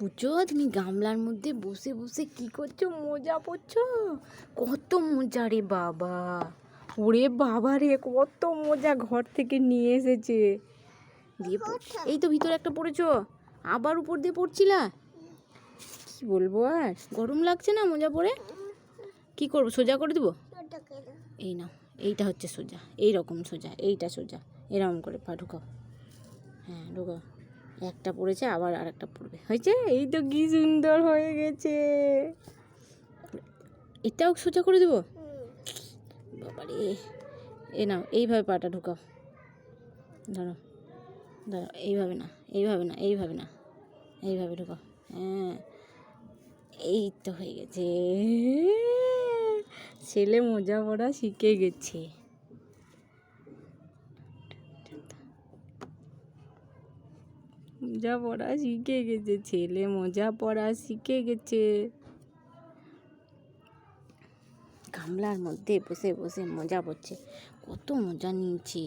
পুজো? তুমি গামলার মধ্যে বসে বসে কি করছ? মজা পড়ছো কত মজা রে বাবা। ওরে বাবা রে, কত মজা ঘর থেকে নিয়ে এসেছে। দিয়ে এই তো ভিতরে একটা পড়েছো? আবার উপর দিয়ে পড়ছিলা? কি বলব আর? গরম লাগছে না মোজা পরে? কি করব, সোজা করে দেবো? এই নাও, এইটা হচ্ছে সোজা এই রকম সোজা, এইটা সোজা, এরকম করে পা ঢুকাও। হ্যাঁ ঢুকাও। একটা পড়েছে, আবার আর একটা পড়বে। হয়েছে? এই তো কি সুন্দর হয়ে গেছে। এটাও সোজা করে দেবো? বাবারে। এ নাও, এইভাবে পাটা ঢুকাও। ধরো ধরো, এইভাবে না এইভাবে না এইভাবে না, এইভাবে ঢুকাও। হ্যাঁ এই তো হয়ে গেছে। ছেলে মোজা পড়া শিখে গেছে। মোজা পড়া শিখে গেছে, ছেলে মজা পড়া শিখে গেছে। গামলার মধ্যে বসে বসে মজা পড়ছে কত মজা নিয়েছে।